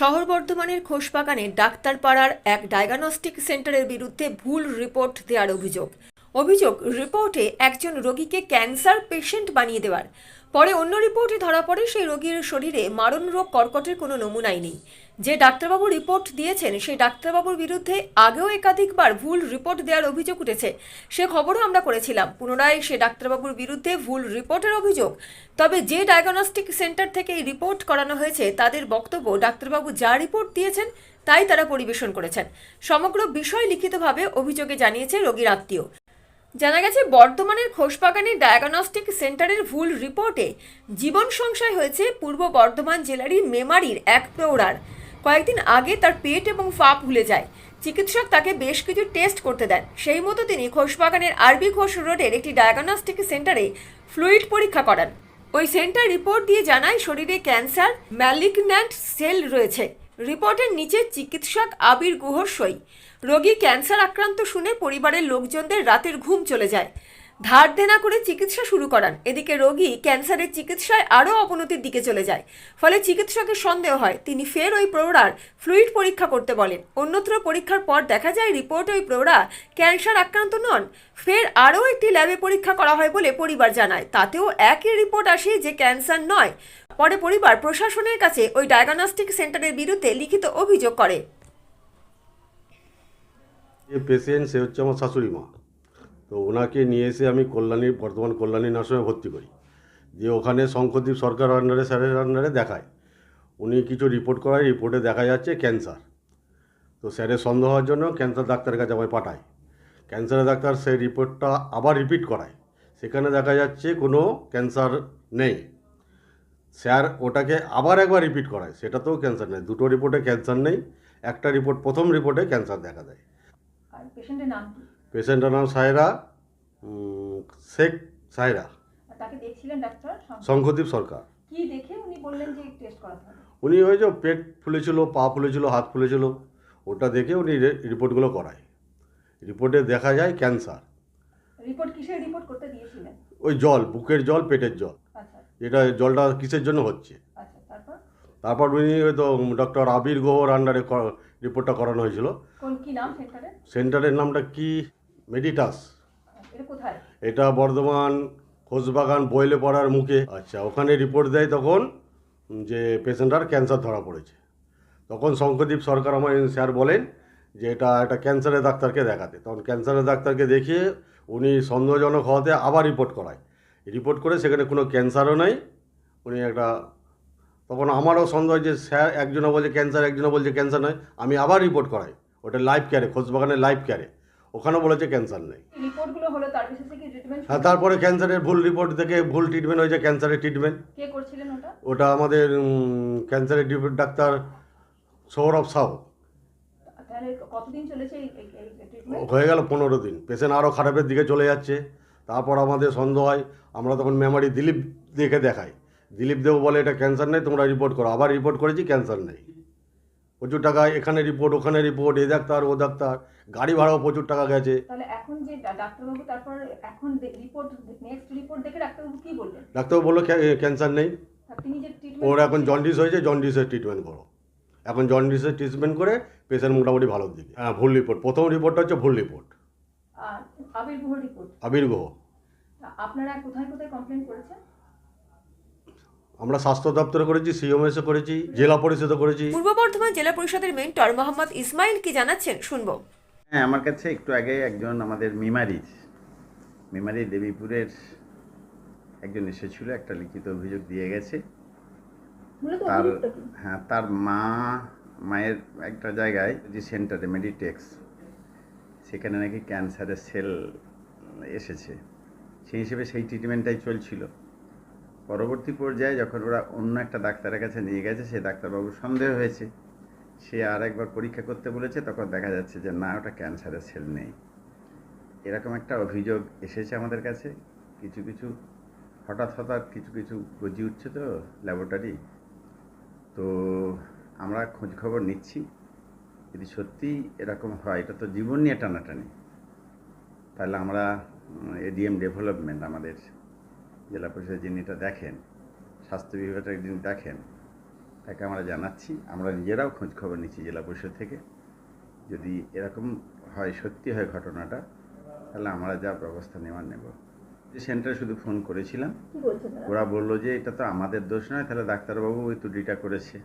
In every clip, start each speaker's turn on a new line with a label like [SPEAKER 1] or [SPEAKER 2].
[SPEAKER 1] শহর বর্ধমানের খোসবাগানে ডাক্তারপাড়ার এক ডায়াগনস্টিক সেন্টারের বিরুদ্ধে ভুল রিপোর্ট দেওয়ার অভিযোগ। অভিযোগ রিপোর্টে একজন রোগীকে ক্যান্সার পেশেন্ট বানিয়ে দেওয়ার। পরে অন্য রিপোর্টে ধরা পড়ে সেই রোগীর শরীরে মারণ রোগ কর্কটের কোনো নমুনাই নেই। যে ডাক্তারবাবু রিপোর্ট দিয়েছেন, সেই ডাক্তারবাবুর বিরুদ্ধে আগেও একাধিকবার ভুল রিপোর্ট দেওয়ার অভিযোগ উঠেছে। সে খবরও আমরা করেছিলাম। পুনরায় সে ডাক্তারবাবুর বিরুদ্ধে ভুল রিপোর্টের অভিযোগ। তবে যে ডায়াগনস্টিক সেন্টার থেকে এই রিপোর্ট করানো হয়েছে, তাদের বক্তব্য ডাক্তারবাবু যা রিপোর্ট দিয়েছেন, তাই তারা পরিবেশন করেছেন। সমগ্র বিষয় লিখিতভাবে অভিযোগে জানিয়েছে রোগীর আত্মীয়। জানা গেছে, বর্ধমানের খোসবাগানের ডায়াগনস্টিক সেন্টারের ভুল রিপোর্টে জীবন সংশয় হয়েছে পূর্ব বর্ধমান জেলারই মেমারির এক প্রৌঢ়ার। কয়েকদিন আগে তার পেট এবং ফা ফুলে যায়। চিকিৎসক তাকে বেশ কিছু টেস্ট করতে দেন। সেই মতো তিনি খোসবাগানের আরবি ঘোষ রোডের একটি ডায়াগনস্টিক সেন্টারে ফ্লুইড পরীক্ষা করান। ওই সেন্টার রিপোর্ট দিয়ে জানায় শরীরে ক্যান্সার ম্যালিগন্যান্ট সেল রয়েছে। রিপোর্টের নিচে চিকিৎসক আবির গুহর সই। রোগী ক্যান্সার আক্রান্ত শুনে পরিবারের লোকজনদের রাতের ঘুম চলে যায়। ধার দেনা করে চিকিৎসা শুরু করান। এদিকে রোগী ক্যান্সারের চিকিৎসায় আরও অবনতির দিকে চলে যায়। ফলে চিকিৎসকের সন্দেহ হয়, তিনি ফের ওই প্রৌঢ়ার ফ্লুইড পরীক্ষা করতে বলেন। অন্যত্র পরীক্ষার পর দেখা যায়, রিপোর্টে ওই প্রৌঢ়া ক্যান্সার আক্রান্ত নন। ফের আরও একটি ল্যাবে পরীক্ষা করা হয় বলে পরিবার জানায়। তাতেও একই রিপোর্ট আসে যে ক্যান্সার নয়। পরে পরিবার প্রশাসনের কাছে ওই ডায়াগনস্টিক সেন্টারের বিরুদ্ধে লিখিত অভিযোগ করে।
[SPEAKER 2] পেশেন্ট সে হচ্ছে আমার শাশুড়ি মা। তো ওনাকে নিয়ে এসে আমি কল্যাণী, বর্ধমান কল্যাণী নার্সিংহোমে ভর্তি করি। যে ওখানে শঙ্করদীপ সরকার আন্ডারে স্যারের আন্ডারে দেখায়। উনি কিছু রিপোর্ট করায় রিপোর্টে দেখা যাচ্ছে ক্যান্সার তো স্যারের সন্দেহ হওয়ার জন্য ক্যান্সার ডাক্তারের কাছে আমায় পাঠায়। ক্যান্সারের ডাক্তার সেই রিপোর্টটা আবার রিপিট করায়। সেখানে দেখা যাচ্ছে কোনো ক্যান্সার নেই। স্যার ওটাকে আবার একবার রিপিট করায়। সেটাতেও ক্যান্সার নেই। দুটো রিপোর্টে ক্যান্সার নেই। একটা রিপোর্ট প্রথম রিপোর্টে ক্যান্সার দেখা দেয়।
[SPEAKER 3] পেশেন্টের নাম
[SPEAKER 2] সায়রা শেখ সায়রা। শঙ্খদীপ সরকার।
[SPEAKER 3] উনি
[SPEAKER 2] ওই যে পেট ফুলেছিল পা ফুলেছিল হাত ফুলেছিল ওটা দেখে উনি রিপোর্টগুলো করায়। রিপোর্টে দেখা যায় ক্যান্সার।
[SPEAKER 3] রিপোর্ট কিসের রিপোর্ট করতে দিয়েছিলেন?
[SPEAKER 2] ওই জল বুকের জল পেটের জল।
[SPEAKER 3] আচ্ছা।
[SPEAKER 2] এটা জলটা কিসের জন্য হচ্ছে?
[SPEAKER 3] আচ্ছা তারপর?
[SPEAKER 2] উনি হয়তো ডক্টর আবির গোহর আন্ডারে রিপোর্টটা করানো হয়েছিল।
[SPEAKER 3] সেন্টারের
[SPEAKER 2] নামটা কি? মেডিটাস
[SPEAKER 3] এটা
[SPEAKER 2] বর্ধমান খোসবাগান বইলে পড়ার মুখে। আচ্ছা ওখানে রিপোর্ট দেয় তখন যে পেশেন্টার ক্যান্সার ধরা পড়েছে। তখন শঙ্করদীপ সরকার আমার স্যার বলেন যে এটা একটা ক্যান্সারের ডাক্তারকে দেখাতে। তখন ক্যান্সারের ডাক্তারকে দেখিয়ে উনি সন্দেহজনক হওয়াতে আবার রিপোর্ট করায়। রিপোর্ট করে সেখানে কোনো ক্যান্সারও নাই। উনি একটা তখন আমারও সন্দেহ যে স্যার একজনে বলছে ক্যান্সার একজনে বলছে ক্যান্সার নয়। আমি আবার রিপোর্ট করাই। ওটা লাইভ কেয়ারে খোঁজবাগানের লাইভ কেয়ারে ওখানেও বলেছে ক্যান্সার নেই।
[SPEAKER 3] রিপোর্টগুলো হলো তার বিশেষে কি ট্রিটমেন্ট
[SPEAKER 2] হ্যাঁ তারপরে ক্যান্সারের ভুল রিপোর্ট থেকে ভুল ট্রিটমেন্ট হয়েছে ক্যান্সারের ট্রিটমেন্ট
[SPEAKER 3] কে করছিলেন ওটা?
[SPEAKER 2] ওটা আমাদের ক্যান্সারের ডাক্তার সৌরভ সাউ
[SPEAKER 3] কতদিন চলেছে
[SPEAKER 2] হয়ে গেল পনেরো দিন। পেশেন্ট আরও খারাপের দিকে চলে যাচ্ছে। তারপর আমাদের সন্দেহ হয় আমরা তখন মেমারি দিলীপ দেখে দেখাই। দিলীপ দেব বলে এটা ক্যান্সার নেই তোমরা রিপোর্ট করো। আবার রিপোর্ট করেছি ক্যান্সার নেই। প্রচুর টাকা এখানে রিপোর্ট ওখানে রিপোর্ট এ ডাক্তার ও ডাক্তার গাড়ি ভাড়াও প্রচুর টাকা গেছে।
[SPEAKER 3] তাহলে এখন যে ডাক্তারবাবু তারপর এখন রিপোর্ট নেক্সট রিপোর্ট দেখে ডাক্তারবাবু কি বললেন?
[SPEAKER 2] ডাক্তারবাবু বলল ক্যান্সার নেই। ওর এখন জন্ডিস হয়েছে জন্ডিসের ট্রিটমেন্ট করো। এখন জন্ডিসের ট্রিটমেন্ট করে পেশেন্ট মোটামুটি ভালো দিকে। হ্যাঁ ভুল রিপোর্ট প্রথম রিপোর্টটা হচ্ছে ভুল রিপোর্ট
[SPEAKER 3] আর আবির্ভূহ রিপোর্ট আপনারা কোথায় কোথায় কমপ্লেন করেছেন?
[SPEAKER 2] আমরা স্বাস্থ্য দপ্তরে করেছি সিএমএসে করেছি জেলা পরিষদে করেছি।
[SPEAKER 1] পূর্ব বর্ধমান জেলা পরিষদের মেন্টর মোহাম্মদ ইসমাইল কি জানাচ্ছেন? শুনব।
[SPEAKER 4] হ্যাঁ আমার কাছে একটু আগে একজন আমাদের মিমারির মিমারি দেবীপুরের একজন এসেছিল একটা লিখিত অভিযোগ দিয়ে গেছে। তার হ্যাঁ তার মা মায়ের একটা জায়গায় যে সেন্টারে মেডিটেক্স সেখানে নাকি ক্যান্সারের সেল এসেছে। সেই হিসেবে সেই ট্রিটমেন্টটাই চলছিল। পরবর্তী পর্যায়ে যখন ওরা অন্য একটা ডাক্তারের কাছে নিয়ে গেছে, সেই ডাক্তারবাবুর সন্দেহ হয়েছে। সে আর একবার পরীক্ষা করতে বলেছে, তখন দেখা যাচ্ছে যে, না, ওটা ক্যান্সারের সেল নেই। এরকম একটা অভিযোগ এসেছে আমাদের কাছে। কিছু কিছু, হঠাৎ হঠাৎ কিছু কিছু গজি উঠছে তো, ল্যাবরেটরি। তো আমরা খোঁজ খবর নিচ্ছি। যদি সত্যি এরকম হয়, এটা তো জীবন নিয়ে টানাটানি। তাহলে আমরা এডিএম ডেভেলপমেন্ট আমাদের জেলা পরিষদ যিনি এটা দেখেন স্বাস্থ্য বিভাগের যিনি দেখেন তাকে আমরা জানাচ্ছি। আমরা নিজেরাও খোঁজ খবর নিচ্ছি জেলা পরিষদ থেকে। যদি এরকম হয় সত্যি হয় ঘটনাটা তাহলে আমরা যা ব্যবস্থা নেওয়ার নেব। যে সেন্টারে শুধু ফোন করেছিলাম ওরা বলল যে এটা তো আমাদের দোষ নয় তাহলে ডাক্তারবাবু ওই ত্রুটিটা করেছে।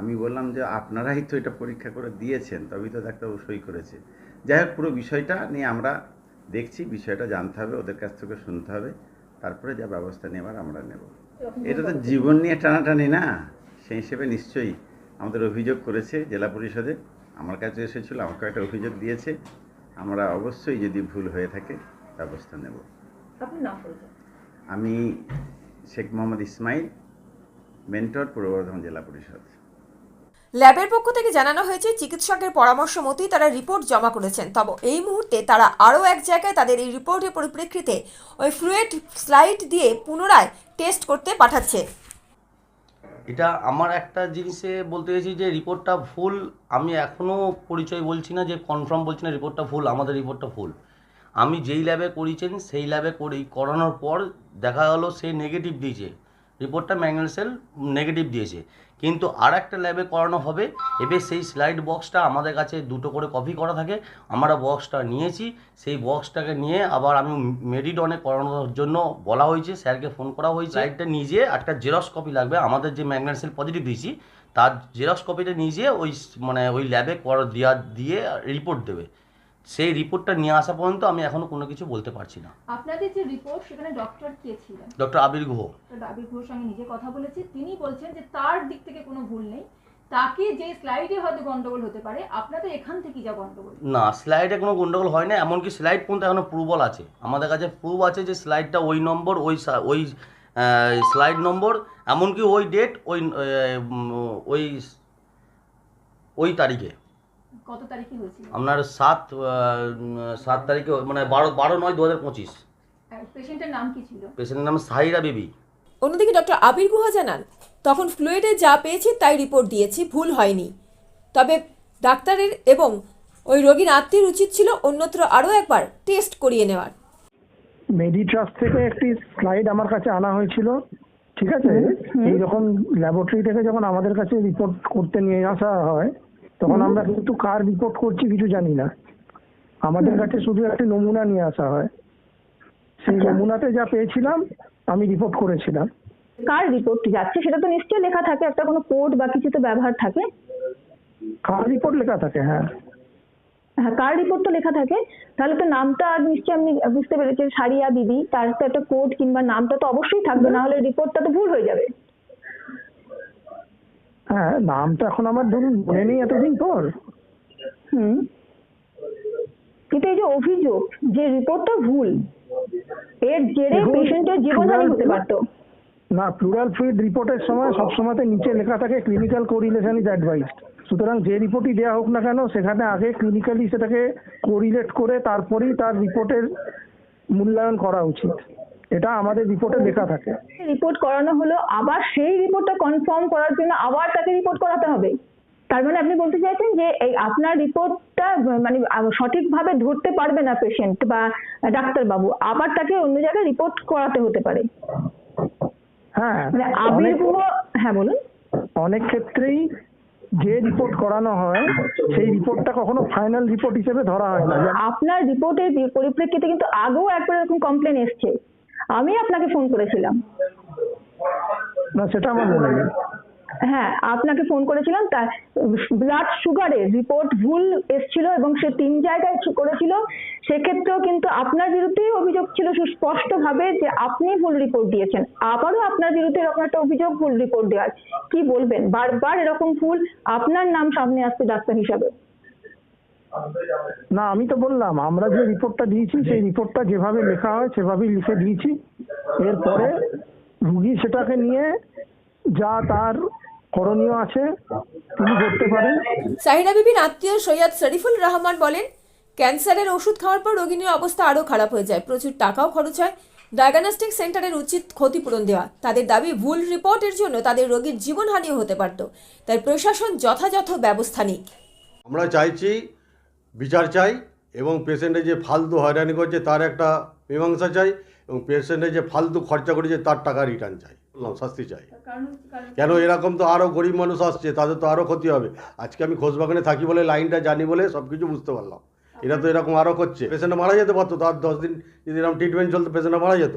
[SPEAKER 4] আমি বললাম যে আপনারাই তো এটা পরীক্ষা করে দিয়েছেন তবেই তো ডাক্তারবাবু সই করেছে। যাই হোক পুরো বিষয়টা নিয়ে আমরা দেখছি বিষয়টা জানতে হবে ওদের কাছ থেকে শুনতে হবে। তারপরে যা ব্যবস্থা নেবার আমরা নেব। এটা তো জীবন নিয়ে টানাটানি না সেই হিসেবে নিশ্চয়ই আমাদের অভিযোগ করেছে জেলা পরিষদে। আমার কাছে এসেছিল আমাকে একটা অভিযোগ দিয়েছে। আমরা অবশ্যই যদি ভুল হয়ে থাকে ব্যবস্থা নেব। আমি শেখ মোহাম্মদ ইসমাইল মেন্টর পূর্ব বর্ধমান জেলা পরিষদ।
[SPEAKER 1] ল্যাবের পক্ষ থেকে জানানো হয়েছে, চিকিৎসকের পরামর্শ মতোই তারা রিপোর্ট জমা করেছেন। তবে এই মুহূর্তে তারা আরও এক জায়গায় তাদের এই রিপোর্টের পরিপ্রেক্ষিতে ওই ফ্লুয়েড স্লাইড দিয়ে পুনরায় টেস্ট করতে পাঠাচ্ছে।
[SPEAKER 5] এটা আমার একটা জিনিসে বলতে চাইছি যে রিপোর্টটা ভুল আমি এখনও পরিচয় বলছি না যে কনফার্ম বলছি না রিপোর্টটা ভুল আমাদের রিপোর্টটা ভুল আমি যেই ল্যাবে করিয়েছেন সেই ল্যাবে করি করানোর পর দেখা গেলো সে নেগেটিভ দিয়েছে। রিপোর্টটা ম্যাগনেল সেল নেগেটিভ দিয়েছে। কিন্তু আর একটা ল্যাবে করানো হবে, এবার সেই স্লাইড বক্সটা আমাদের কাছে দুটো করে কপি করা থাকে। আমরা বক্সটা নিয়েছি, সেই বক্সটাকে নিয়ে আবার আমি মেডিডনে করানোর জন্য বলা হয়েছে, স্যারকে ফোন করা হয়েছে। স্লাইডটা নিজে একটা জেরক্স কপি লাগবে, আমাদের যে ম্যাগনেট সেল পজিটিভ দিয়েছি, তার জেরক্স কপিটা নিজে ওই মানে ওই ল্যাবে করা দেওয়া দিয়ে রিপোর্ট দেবে। সেই রিপোর্টটা নিয়ে আসা পর্যন্ত আমি এখনও কোনো কিছু বলতে পারছি না।
[SPEAKER 3] আপনাদের যে রিপোর্ট সেখানে ডক্টর কে ছিলেন?
[SPEAKER 5] ডক্টর আবির গুহ।
[SPEAKER 3] ডক্টর আবির ঘোষের সঙ্গে নিজে কথা বলেছি। তিনি বলছেন যে তার দিক থেকে কোনো ভুল নেই। তাকে যে স্লাইডে হয়তো গন্ডগোল হতে পারে আপনাদের এখান থেকে যা গন্ডগোল।
[SPEAKER 5] না স্লাইডে কোনো গন্ডগোল হয় না এমনকি স্লাইড পর্যন্ত এখনও প্রুভল আছে। আমাদের কাছে প্রুভ আছে যে স্লাইডটা ওই নম্বর ওই ওই স্লাইড নম্বর এমনকি ওই ডেট ওই ওই ওই তারিখে।
[SPEAKER 3] কত তারিখে হয়েছিল?
[SPEAKER 5] আপনার সাত সাত তারিখে মানে বারো বারো নয় দু হাজার পঁচিশ
[SPEAKER 3] পেশেন্টের নাম কি ছিল?
[SPEAKER 5] পেশেন্টের নাম সাহিরা বেবি।
[SPEAKER 1] অন্যদিকে ডক্টর আবির গুহা জানান তখন ফ্লুইডে যা পেয়েছি তাই রিপোর্ট দিয়েছি ভুল হয়নি। তবে ডাক্তারের এবং ওই রোগীর আত্মীয় উচিত ছিল অন্যত্র আরও একবার টেস্ট করিয়ে নেওয়ার।
[SPEAKER 6] মেডিট্রাস্ট থেকে একটি স্লাইড আমার কাছে আনা হয়েছিল ঠিক আছে? এইরকম ল্যাবরেটরি থেকে যখন আমাদের কাছে রিপোর্ট করতে নিয়ে আসা হয় তখন আমরা কিন্তু কার রিপোর্ট করছি কিছু জানি না। আমাদের কাছে শুধু একটা নমুনা নিয়ে আসা হয়। সেই নমুনাতে যা পেয়েছিলাম আমি রিপোর্ট করেছিলাম।
[SPEAKER 7] কার রিপোর্ট যাচ্ছে সেটা তো নিশ্চয়ই লেখা থাকে একটা কোনো কোড বা কিছু তো ব্যবহার থাকে?
[SPEAKER 6] কার রিপোর্ট লেখা থাকে হ্যাঁ।
[SPEAKER 7] হ্যাঁ কার রিপোর্ট তো লেখা থাকে? তাহলে তো নামটা আর নিশ্চয়ই আপনি বুঝতে পেরেছেন সারিয়া দিদি তার তো একটা কোড কিংবা নামটা তো অবশ্যই থাকবে না হলে রিপোর্টটা তো ভুল হয়ে যাবে।
[SPEAKER 6] হ্যাঁ নামটা এখন আমার ধরুন মনে নেই এতদিন পর।
[SPEAKER 7] হুম। কিন্তু এই যে অভিযোগ যে রিপোর্টটা ভুল এর জেরে পেশেন্টের জীবনহানি হতে পারতো।
[SPEAKER 6] না প্লুরাল ফ্লুইড রিপোর্টের সময় সবসময়তে নিচে লেখা থাকে ক্লিনিক্যাল কোরিলেশন ইজ অ্যাডভাইসড সুতরাং যে রিপোর্টই দেওয়া হোক না কেন সেখানে আগে ক্লিনিক্যালি সেটাকে কোরিলেট করে তারপরেই তার রিপোর্টের মূল্যায়ন করা উচিত। এটা আমাদের রিপোর্টে লেখা থাকে।
[SPEAKER 7] রিপোর্ট করানো হলো আবার সেই রিপোর্টটা কনফার্ম করার জন্য আবার তাকে রিপোর্ট করাতে হবে। তার মানে আপনি বলতে চাইছেন যে এই আপনার রিপোর্টটা মানে সঠিকভাবে ধরতে পারবে না পেশেন্ট বা ডাক্তারবাবু আবার তাকে অন্য জায়গায় রিপোর্ট করাতে হতে পারে।
[SPEAKER 6] হ্যাঁ
[SPEAKER 7] মানে হ্যাঁ বলুন।
[SPEAKER 6] অনেক ক্ষেত্রেই যে রিপোর্ট করানো হয় সেই রিপোর্টটা কখনো ফাইনাল রিপোর্ট হিসেবে ধরা হয় না।
[SPEAKER 7] আপনার রিপোর্টের পরিপ্রেক্ষিতে কিন্তু আগেও একবার এরকম কমপ্লেন এসছে। আমি আপনাকে ফোন করেছিলাম।
[SPEAKER 6] না সেটা আমার মনে নেই।
[SPEAKER 7] হ্যাঁ আপনাকে ফোন করেছিলাম তার ব্লাড সুগারের রিপোর্ট ভুল এসেছিল এবং সে তিন জায়গায় করেছিল। সেক্ষেত্রেও কিন্তু আপনার বিরুদ্ধেই অভিযোগ ছিল সুস্পষ্ট ভাবে যে আপনি ভুল রিপোর্ট দিয়েছেন। আবারও আপনার বিরুদ্ধে এরকম একটা অভিযোগ ভুল রিপোর্ট দেওয়ার। কি বলবেন? বারবার এরকম ভুল আপনার নাম সামনে আসছে ডাক্তার হিসাবে।
[SPEAKER 6] না আমি তো বললাম আমরা যে রিপোর্টটা দিয়েছি সেই রিপোর্টটা যেভাবে লেখা হয় সেভাবেই লিখে দিয়েছি। এরপরে রুগী সেটাকে নিয়ে যা তার করণীয় আছে তিনি করতে পারেন।
[SPEAKER 1] সাহিরা বিবির আত্মীয় সৈয়দ শরীফুল রহমান বলেন ক্যান্সারের ওষুধ খাওয়ার পর রোগিনীর অবস্থা আরও খারাপ হয়ে যায়। প্রচুর টাকাও খরচ হয়। ডায়াগনস্টিক সেন্টারের উচিত ক্ষতিপূরণ দেওয়া। তাদের দাবি ভুল রিপোর্টের জন্য তাদের রোগীর জীবনহানিও হতে পারত। তাই প্রশাসন যথাযথ ব্যবস্থা নিক।
[SPEAKER 2] আমরা চাইছি বিচার চাই এবং পেশেন্টের যে ফালতু হয়রানি করছে তার একটা মীমাংসা চাই এবং পেশেন্টের যে ফালতু খরচা করেছে তার টাকা রিটার্ন চাই। বললাম শাস্তি চাই। কেন এরকম তো আরও গরিব মানুষ আসছে তাদের তো আরও ক্ষতি হবে। আজকে আমি খোঁজবাগানে থাকি বলে লাইনটা জানি বলে সব কিছু বুঝতে পারলাম। এরা তো এরকম আরও করছে। পেশেন্ট মারা যেতে পারতো তার দশ দিন যদি এরকম ট্রিটমেন্ট চলতো পেশেন্টটা মারা যেত।